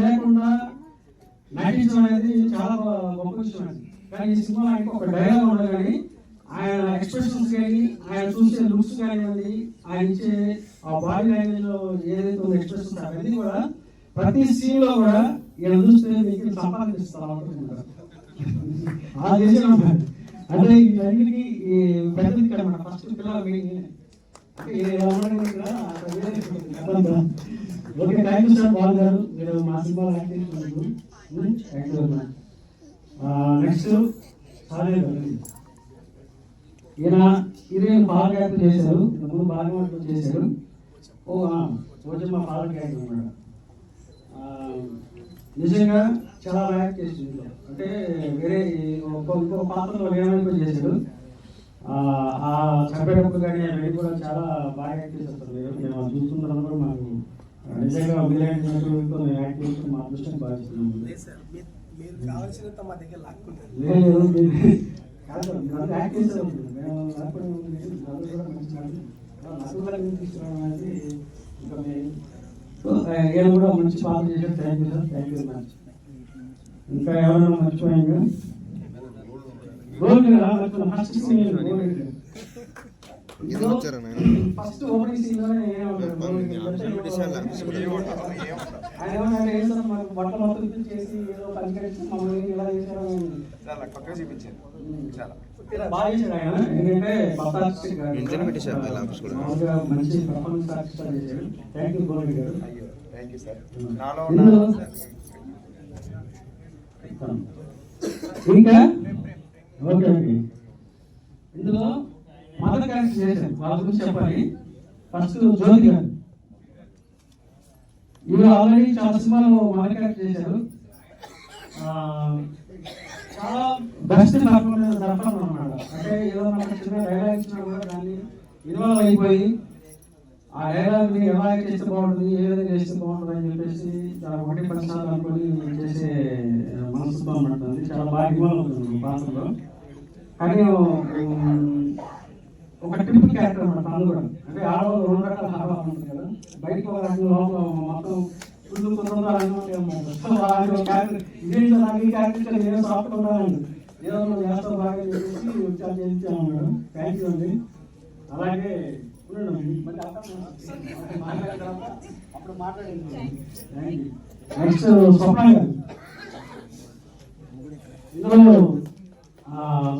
లేకుండా నటించడం అనేది చాలా గొప్ప విషయం అండి. కానీ ఈ సినిమా ఆయనకి ఒక డైలాగ్ ఉండదు కానీ ఆయన ఎక్స్ప్రెషన్స్ కానీ ఆయన చూసే లుక్స్ కానివ్వండి ఆయన ఇచ్చే ఆ బాడీ లాంగ్వేజ్లో ఏదైతే ఉందో ఎక్స్ప్రెషన్స్ అవన్నీ కూడా ప్రతి సీన్లో కూడా ఈయన చూస్తే మీకు సంపాదిస్తారు అనుకుంటున్నారు ఆ చేసిన అంటే వీటన్నిటికీ ఈ పెద్దది ఇక్కడ మన ఫస్ట్ పిల్లలు ఓకే థ్యాంక్ యూ సార్ బాగున్నారు మీరు మా సినిమాలో యాక్ట్ చేసినందుకు థ్యాంక్ యూ నెక్స్ట్ సారీ ఈయన ఇదే బాగా యాక్ట్ చేశారు. ముందు బాగా యాక్ట్ చేశారు. ఓ రోజు మా ఫాదర్ క్యారెక్టర్ అన్నమాట. ఆ, నిజంగా చాలా యాక్ట్ చేసింది. అంటే వేరే ఒక ఇంకో పాత్రలో వేరే చేశాడు. ఆ, ఆ చంపేటప్పుడు కానీ అవన్నీ కూడా చాలా బాగా యాక్ట్ చేసేస్తారు మీరు మేము చూస్తున్న కూడా మాకు నిజంగా వీలైన యాక్ట్ చేసి మా అదృష్టం భావిస్తున్నాము. లేదు సార్ మీరు మీరు కావాల్సినంత మా దగ్గర లాక్కుంటారు లేదు మీరు- కాదు, మీరు అంతా యాక్ట్ చేశారు మేము లాక్కోవడం లేదు. అది కూడా మంచి. నాకు కూడా అనేది ఇంకా మేము కూడా మంచి చేశారు. Thank you sir thank you much ఇంకా ఎవరైనా మర్చిపోయాను గోల్డ్ ఫస్ట్ సీన్ గోల్డ్ వచ్చారా? ఫస్ట్ ఓపెనింగ్ సీన్లోనే నేనే ఉంటాను. మాకు బట్టలు మొత్తం ఏదో మమ్మల్ని ఇలా చేశారు. చాలా పక్కగా చూపించారు. చాలా. బాగా చేశాడు ఆయన. ఎందుకంటే కొత్త artist కాదు. ఇంజన్ పెట్టేశారు ఇలా ఆఫీస్ కూడా. మామూలుగా మంచి పర్ఫార్మెన్స్ ఆర్టిస్ట్ చేశాడు థ్యాంక్ యూ గోల్డ్ గారు. అయ్యో థ్యాంక్ యూ సార్ నాలో ఇందులో ఉన్న ఇంకా? Okay okay. ఇందులో మదర్ చేశారు. వాళ్ళ గురించి చెప్పాలి ఫస్ట్ జ్యోతి గారు. ఈవిడ ఆల్రెడీ చాలా సినిమాలు మదర్ క్యారెక్టర్ చేశారు. చాలా బెస్ట్ పర్ఫార్మెన్స్ పర్ఫార్మర్ అన్నమాట అంటే ఏదో మనకు చిన్న డైలాగ్ ఇచ్చినా కూడా దాన్ని ఇన్వాల్వ్ అయిపోయి ఆ డైలాగ్ని ఎలా చేస్తే బాగుంటుంది ఏ విధంగా చేస్తే బాగుంటుంది అని చెప్పేసి చాలా ఒకటి పది సార్లు అనుకొని చేసే మనసు బాగుంటుంది చాలా బాగా ఇన్వాల్వ్ అవుతుంది పాత్రలో కానీ ఒక ట్రిప్ క్యారెక్టర్ అన్నమాట తను కూడా అంటే ఆడవాళ్ళు రెండు రకాల హావా ఉంటుంది కదా. బయటకు వాళ్ళు లోపల మొత్తం ఫుల్ కుటుంబాలు అన్నీ క్యారెక్టర్ నాకు ఈ క్యారెక్టర్ నేను సాఫ్ట్ ఉన్నాను ఏదో బాగా చెప్పేసి చేయించాను అన్నాడు. థ్యాంక్ యూ అండి. అలాగే అప్పుడు మాట్లాడింది నెక్స్ట్ స్వప్న గారు ఇందులో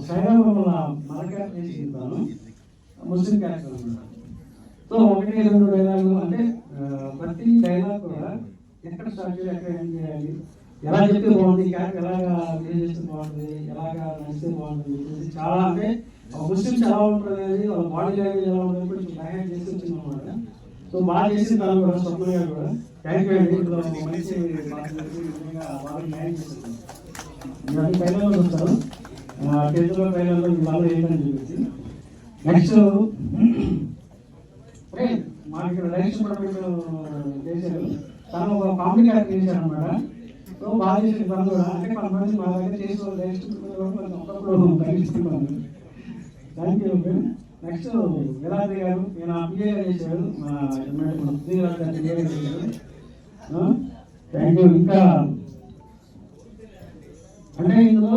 సైరాబాబుల మన చేసి ఇస్తాను ముస్లిం క్యారెక్టర్ అన్నమాట. సో ఒకటి రెండు డైలాగులు అంటే ప్రతి డైలాగ్ కూడా ఎక్కడ స్టార్ట్ చేయాలి ఎక్కడ ఏం చేయాలి ఎలా చెప్తే బాగుంది క్యారెక్టర్ ఎలాగా ప్లే చేస్తే బాగుంటుంది ఎలాగా నడిస్తే బాగుంటుంది చాలా అంటే ముస్లిమ్స్ ఎలా ఉంటుంది అనేది వాళ్ళ బాడీ లాంగ్వేజ్ ఎలా ఉంటుంది కొంచెం డైరెక్ట్ చేసి వచ్చింది అనమాట సో బాగా చేసింది తను కూడా స్వప్న గారు కూడా థ్యాంక్ యూ అండి మంచి బాగా న్యాయం చేసింది ఇవన్నీ ఫైనల్లో చూస్తారు టెన్త్లో ఫైనల్లో వాళ్ళు ఏంటని చెప్పేసి నెక్స్ట్ మాకు ఇక్కడ డైరెక్షన్ కూడా మీరు చేశారు. తను ఒక కామెడీ క్యారెక్టర్ చేశారు అనమాట సో బాగా చేసిన పని కూడా. అంటే కొంతమంది మా దగ్గర చేసిన థ్యాంక్ యూ నెక్స్ట్ విలాద్రి గారు. నేను అప్లై పిఏ చేశాడు మా గారు థ్యాంక్ యూ ఇంకా అంటే ఇందులో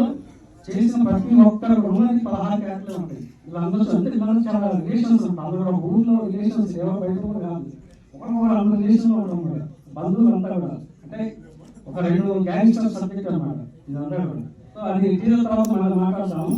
చేసిన ప్రతి ఒక్కరు కూడా పదహారు క్యారెక్టర్లు ఉంటాయి. వీళ్ళందరూ అంటే మనం చాలా రిలేషన్స్ ఉంటాయి. అందులో ఒక ఊళ్ళో రిలేషన్స్ ఎవరు బయట కూడా కాదు ఒకరికొకరు అందరూ రిలేషన్లో కూడా బంధువులు అంతా కూడా. అంటే ఒక రెండు గ్యాంగ్స్టర్ సబ్జెక్ట్ అనమాట ఇదంతా కూడా. సో అది తీరిన తర్వాత మనం మాట్లాడదాము.